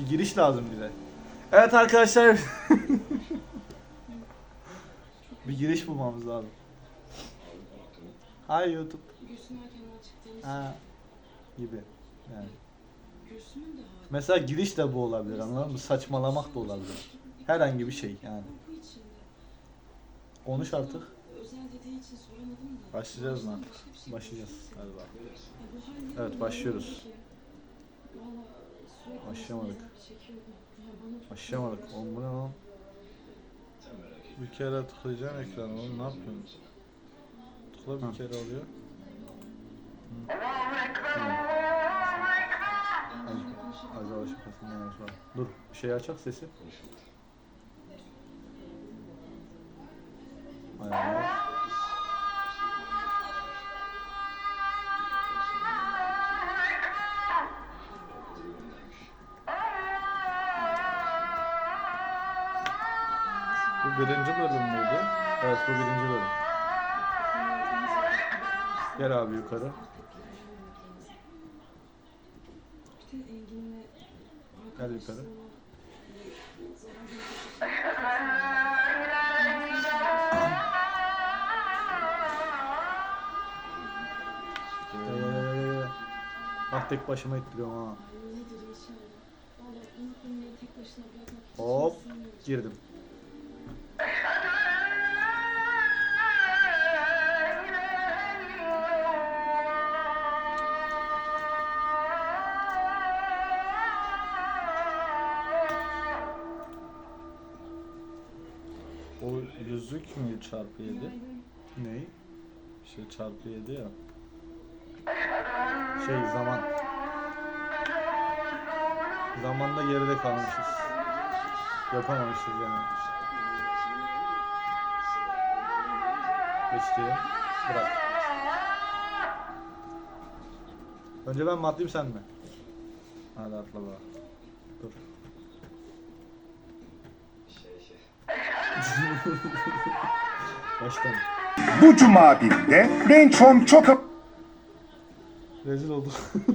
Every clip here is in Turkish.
Bir giriş lazım bize. Evet arkadaşlar. bir giriş bulmamız lazım. Hay YouTube. Gülsüm erkenden çıktığımız Ha. Gibi. Yani. Gülsüm'ün de hali. Mesela giriş de bu olabilir anladın mı? Saçmalamak da olabilir. Herhangi bir şey yani. Bu içinde. Konuş artık. Özel dediği için soramadım da. Başlayacağız mı? Şey Başlayacağız. Hadi bakalım. Ya bu hal ne Evet, başlıyoruz. Valla çok Başlayamadık. Oğlum bu ne lan? Bir kere tıklayacaksın ekrana oğlum ne yapıyorsun? Tıkla bir kere oluyor. Acaba şakasından yanlış var. Dur şey açak sesi. Ayarlar. Bu birinci bölüm müydü? Evet bu birinci bölüm. Gel abi yukarı. Gel yukarı. Gel. Bak tek başıma ittiriyorum ha. Ay nedir çarpı 7 ya. Şey zaman. Zamanda geride kalmışız. Yapamamışız yani. Geçti. Bırak. Önce ben mi atlayayım sen mi? Hadi atla bak. Dur. Baştan. Bu cuma günde Rençom çok Rezil olduk.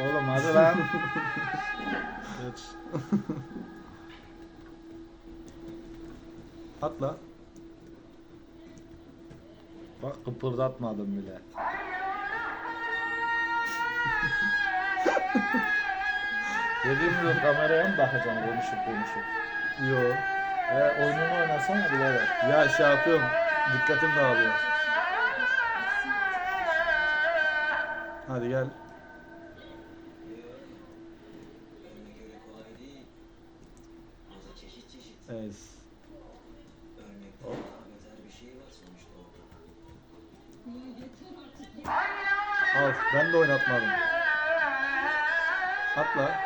Oğlum hadi lan. Geç. Atla. Bak kıpırdatmadım bile. Dediğim gibi kameraya mı bakacaksın konuşup konuşup? Yo. E, oyununu oynasana birader. Ya şey yapıyorum. Dikkatim dağılıyor. Hadi gel. Evet. Al. Ben de oynatmadım. Atla.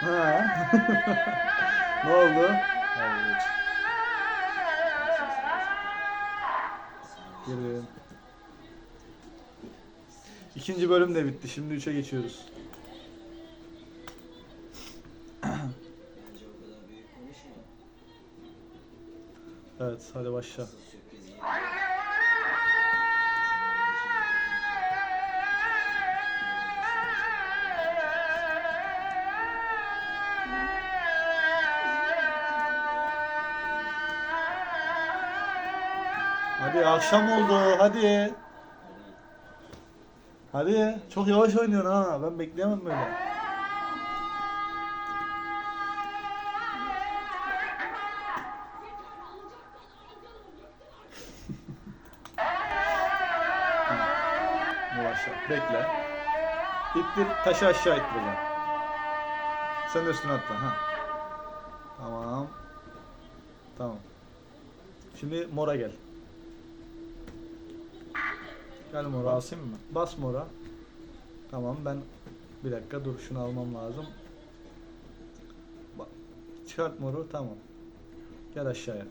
Ha. ne oldu? Geç. Girin. İkinci bölüm de bitti. Şimdi üçe geçiyoruz. Evet, hadi başla. Hadi akşam oldu. Hadi. Hadi. Çok yavaş oynuyorsun ha. Ben bekleyemem böyle. Yavaşla. Bekle. İttir, taşı aşağı ittireceğim. Sen de üstüne atla. Ha. Tamam. Tamam. Şimdi mora gel. Gel mora. Basayım mı? Bas mora. Tamam ben bir dakika dur şunu almam lazım. Bak, çıkart moru tamam. Gel aşağıya.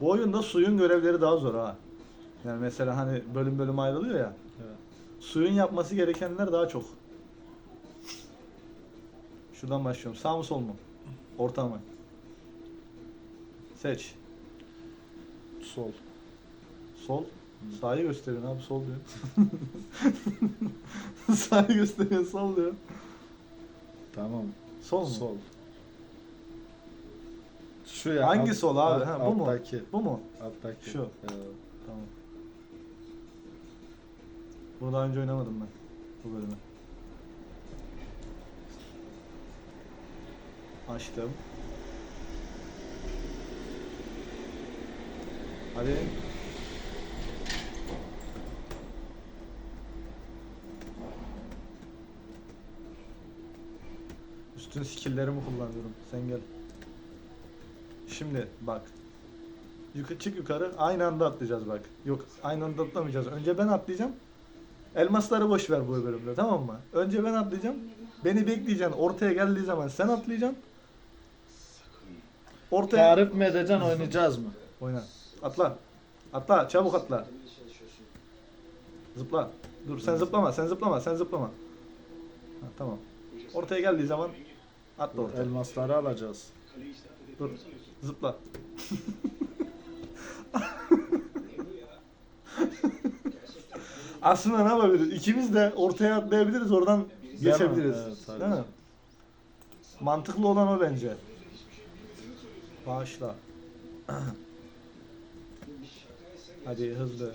Bu oyunda suyun görevleri daha zor ha. Yani mesela hani bölüm bölüm ayrılıyor ya. Evet. Suyun yapması gerekenler daha çok. Şuradan başlıyorum. Sağ mı sol mu? Orta mı? Seç. Sol. Sol. Sağı gösteriyorsun abi sol diyor. Sağı gösteriyor sol diyor. Tamam. Sol mu? Sol. Şu ya. Hangi alt- sol abi? alt- Ha, bu mu? alttaki. Bu mu? Alttaki. Şu. Evet. Tamam. Bunu daha önce oynamadım ben. Bu bölümü. Açtım. Hadi. Üstün skill'lerimi kullanıyorum. Sen gel. Şimdi bak. Yukarı çık yukarı. Aynı anda atlayacağız bak. Yok aynı anda atlamayacağız. Önce ben atlayacağım. Elmasları boş ver bu bölümde tamam mı? Önce ben atlayacağım. Beni bekleyeceksin. Ortaya geldiği zaman sen atlayacaksın. Ortaya Tarif mi edeceksin oynayacağız mı? oyna. Atla. Atla çabuk atla. Zıpla. Dur sen zıplama. Sen zıplama. Sen zıplama. Ha, tamam. Ortaya geldiği zaman atla ortaya. Elmasları alacağız. Dur. Zıpla. Aslında ne yapabiliriz? İkimiz de ortaya atlayabiliriz oradan geçebiliriz. Evet. Değil mi? Mantıklı olan o bence. Bağışla. Hadi hızlı.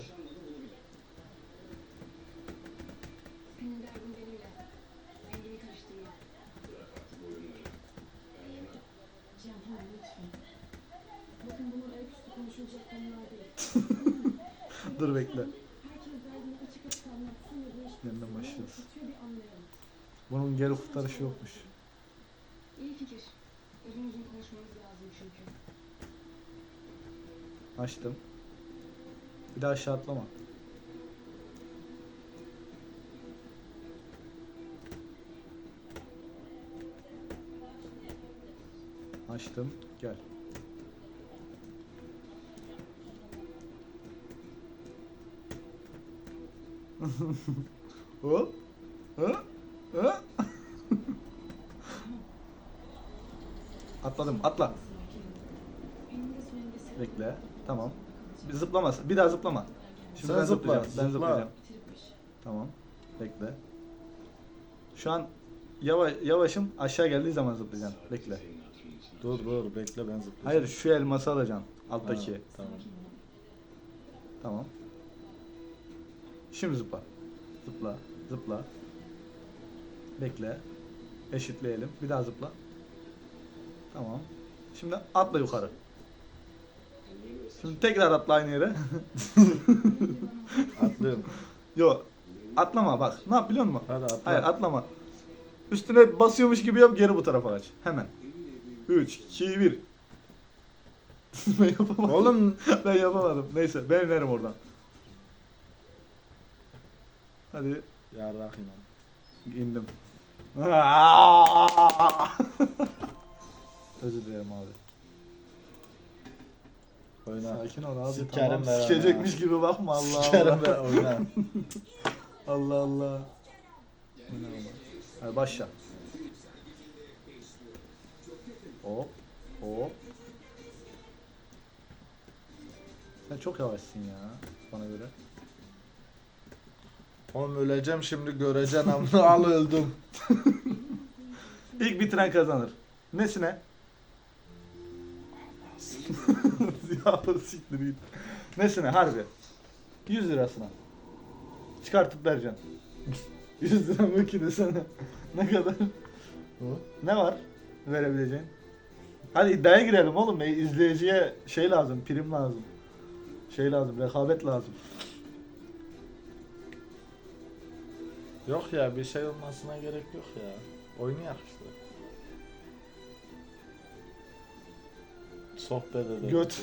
Dur bekle. Yeniden başlıyoruz. Bunun geri kurtarışı yokmuş. İyi fikir. Uzun uzun konuşmamız lazım Açtım. Bir daha aşağı atlama. Açtım. Gel. Hop. Ha? Ha? Atladım. Atla. Bekle. Tamam. Bir zıplama. Bir daha zıplama. Şimdi Sen ben zıpla, zıplayacağım. Ben zıpla. zıplayacağım. Tamam. Bekle. Şu an yavaş, yavaşım. Aşağı geldiği zaman zıplayacağım. Bekle. Dur dur bekle ben zıplayacağım. Hayır şu elması alacaksın. Alttaki. Ha, tamam. Tamam. Şimdi zıpla. Zıpla. Zıpla. Bekle. Eşitleyelim. Bir daha zıpla. Tamam. Şimdi atla yukarı. Şimdi tekrar atla aynı yere. Atlıyorum. Yo. Atlama bak. Ne yap biliyor musun? Hadi atla. Hayır atlama. Üstüne basıyormuş gibi yap geri bu tarafa kaç. Hemen. 3, 2, 1. ben yapamadım. Oğlum ben yapamadım. Neyse ben inerim oradan. Hadi yarrak inan. indim. Özür dilerim abi. Oyna. Sakin ol abi. Sikerim tamam. ben Sikecekmiş gibi bakma Allah Sikerim Allah. be oyna. Allah Allah. Ne oğlum? Hadi başla. Hop. Hop. Sen çok yavaşsın ya bana göre. Oğlum öleceğim şimdi göreceksin ama al öldüm. İlk bitiren kazanır. Nesine? ya siktir git. Nesine harbi? 100 lirasına. Çıkartıp vereceksin. 100 lira mı ki desene. ne kadar? Ne var verebileceğin? Hadi iddiaya girelim oğlum. E, izleyiciye şey lazım, prim lazım. Şey lazım, rekabet lazım. Yok ya bir şey olmasına gerek yok ya. Oynayak işte. Sohbet edelim. Göt.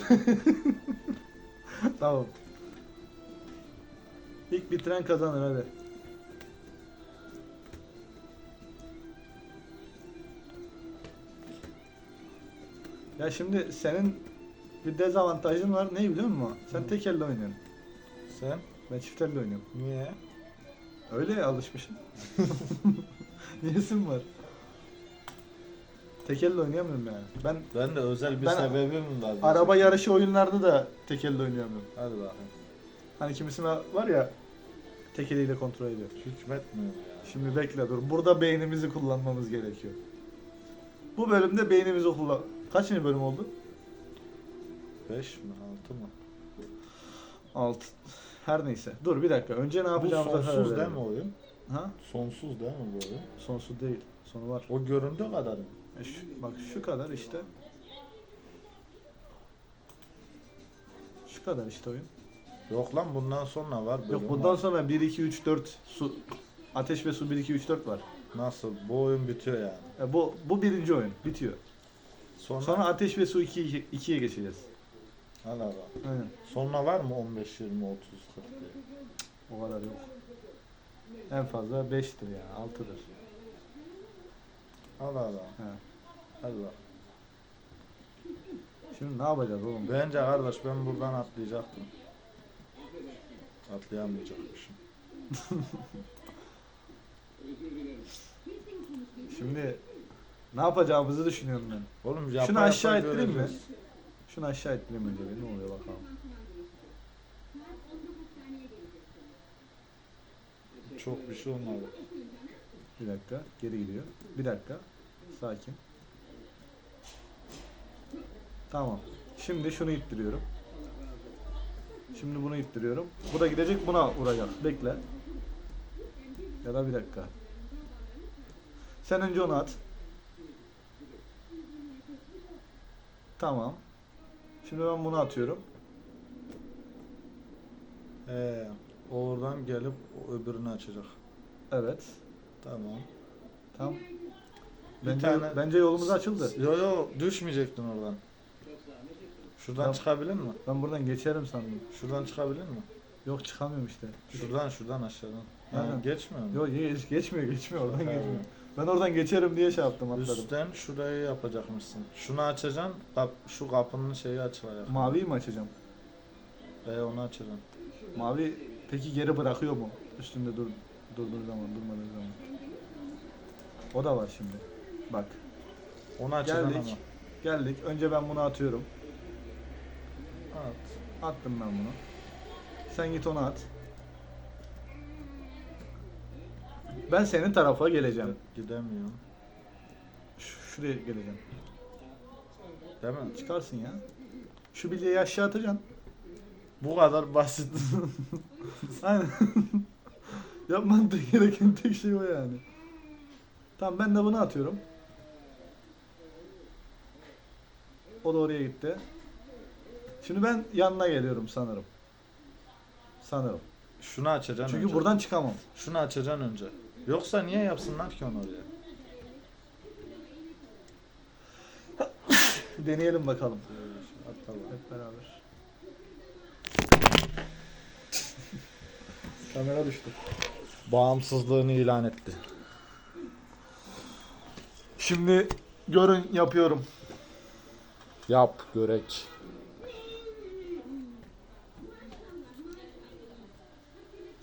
tamam. İlk bitiren kazanır hadi. Ya şimdi senin bir dezavantajın var. Ne biliyor musun? Sen tek elle oynuyorsun. Sen? Ben çiftlerle oynuyorum. Niye? Öyle alışmışım. Niyesim var? Tekelle oynayamıyorum yani. Ben Ben de özel bir Ben- sebebim var. araba yarışı oyunlarda da tekelle oynayamıyorum. Hadi bakayım. Hani kimisine var ya tekeliyle kontrol ediyor. Hükmetmiyor ya. Şimdi bekle dur. Burada beynimizi kullanmamız gerekiyor. Bu bölümde beynimizi kullan... Kaçıncı bölüm oldu? 5 mi 6 mı? 6. Her neyse. Dur bir dakika. Önce ne Bu yapacağımıza karar sonsuz değil verelim. mi oyun? Ha? Sonsuz değil mi bu oyun? Sonsuz değil. Sonu var. O göründüğü kadar mı? E şu- bak şu kadar işte. Şu kadar işte oyun. Yok lan bundan sonra var bölüm Yok bundan var. sonra 1 2 3 4 su ateş ve su 1 2 3 4 var. Nasıl? Bu oyun bitiyor yani. E bu bu birinci oyun bitiyor. Sonra, Sonra ateş ve su 2 2'ye geçeceğiz. Allah Allah. Aynen. Sonra var mı 15 20 30 40 diye? O kadar yok. En fazla 5'tir yani 6'dır. Allah Allah. He. Bak. Şimdi ne yapacağız oğlum? Bence kardeş ben buradan atlayacaktım. Atlayamayacakmışım. Şimdi ne yapacağımızı düşünüyorum ben. Oğlum yapa Şunu yapa aşağı ettireyim mi? göreceğiz. Şunu aşağı ettireyim önce bir ne oluyor bakalım. Çok bir şey olmadı. Bir dakika geri gidiyor. Bir dakika. Sakin. Tamam. Şimdi şunu ittiriyorum. Şimdi bunu ittiriyorum. Bu da gidecek buna vuracak. Bekle. Ya da bir dakika. Sen önce onu at. Tamam. Şimdi ben bunu atıyorum. Ee, oradan gelip öbürünü açacak. Evet. Tamam. Tamam. Bence, tane- bence yolumuz açıldı. Yo yo düşmeyecektin oradan. Şuradan Tamam. çıkabilir mi? Ben buradan geçerim sandım. Şuradan çıkabilir mi? Yok çıkamıyorum işte. Şuradan şuradan aşağıdan. Aynen. geçmiyor mu? Yok geç, geçmiyor geçmiyor oradan Tamam. geçmiyor. Ben oradan geçerim diye şey yaptım atladım. Üstten şurayı yapacakmışsın. Şunu açacaksın. Kap, şu kapının şeyi açılacak. Maviyi mi açacağım? E onu açacaksın. Mavi peki geri bırakıyor mu? Üstünde dur durduğu zaman durmadığı zaman. O da var şimdi. Bak Onu açacaksın geldik. Geldik. Önce ben bunu atıyorum. ama. At. Attım ben bunu. Sen git onu at. Ben senin tarafa geleceğim. Gidemiyorum. Şuraya geleceğim. Değil mi? Çıkarsın ya. Şu bilyeyi aşağı atacaksın. Bu kadar basit. Aynen. Yapman gereken tek şey o yani. Tamam ben de bunu atıyorum. O da oraya gitti. Şimdi ben yanına geliyorum sanırım. Sanırım. Şunu açacaksın Çünkü önce. buradan çıkamam. Şunu açacaksın önce. Yoksa niye yapsınlar ki onu oraya? Deneyelim bakalım. Hatta. Hep beraber. Kamera düştü. Bağımsızlığını ilan etti. Şimdi görün yapıyorum. Yap görek.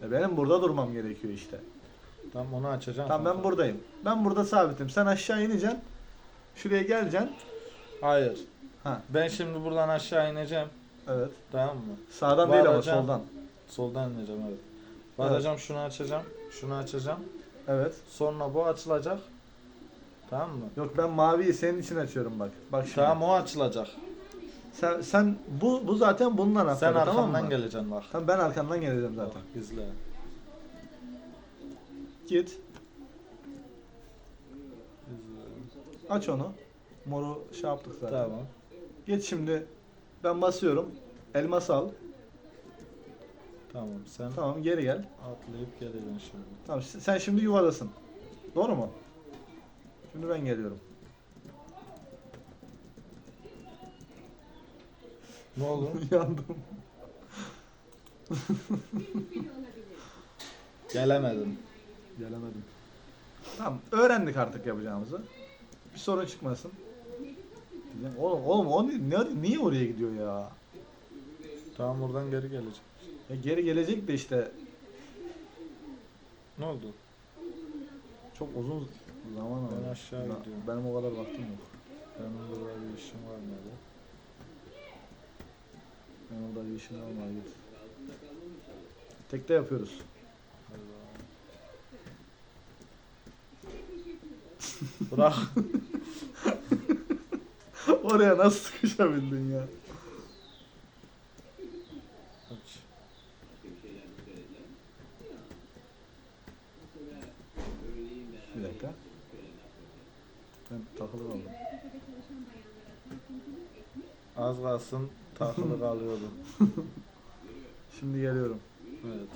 E benim burada durmam gerekiyor işte. Tamam onu açacaksın. Tamam ben buradayım. Ben burada sabitim. Sen aşağı ineceksin. Şuraya geleceksin. Hayır. Ha. Ben şimdi buradan aşağı ineceğim. Evet. Tamam mı? Sağdan değil ama Varacağım. soldan. Soldan ineceğim evet. Varacağım şunu açacağım. Şunu açacağım. Evet. Sonra bu açılacak. Tamam mı? Yok ben maviyi senin için açıyorum bak. Bak şimdi. Tamam o açılacak. Sen, sen bu bu zaten bunun anahtarı Sen tamam arkamdan mı? geleceksin bak. Tamam ben arkandan geleceğim zaten. Bak izle. Git. Aç onu. Moru şey yaptık zaten. Tamam. Geç şimdi. Ben basıyorum. Elmas al. Tamam sen Tamam geri gel. atlayıp geleceksin şimdi. Tamam sen şimdi yuvadasın. Doğru mu? Şimdi ben geliyorum. Ne oldu? Yandım. Gelemedim. Gelemedim. Tamam öğrendik artık yapacağımızı. Bir sorun çıkmasın. Diyeceğim, Oğlum oğlum o ni- ne, niye oraya gidiyor ya? Tamam oradan geri gelecek. Ya geri gelecek de işte Ne oldu? çok uzun zaman aldı. Ben aşağı Ben- gidiyorum. Benim o kadar vaktim yok. Benim burada bir işim var nerede? Benim orada bir işim var? Git. Tekte yapıyoruz. Bırak. Oraya nasıl sıkışabildin ya? Aç. Bir dakika. Ben takılı kaldım. Az kalsın takılı kalıyordum. Şimdi geliyorum. Evet.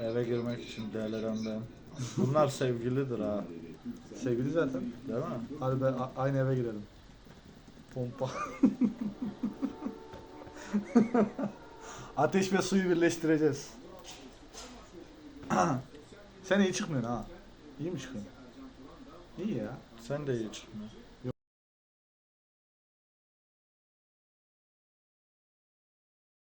Eve girmek için ben. Bunlar sevgilidir ha. Sevgili zaten. Değil mi? Hadi ben a- aynı eve girelim. Pompa. Ateş ve suyu birleştireceğiz. Sen iyi çıkmıyorsun ha. İyi mi çıkıyorsun? İyi ya. Sen de iyi çıkma.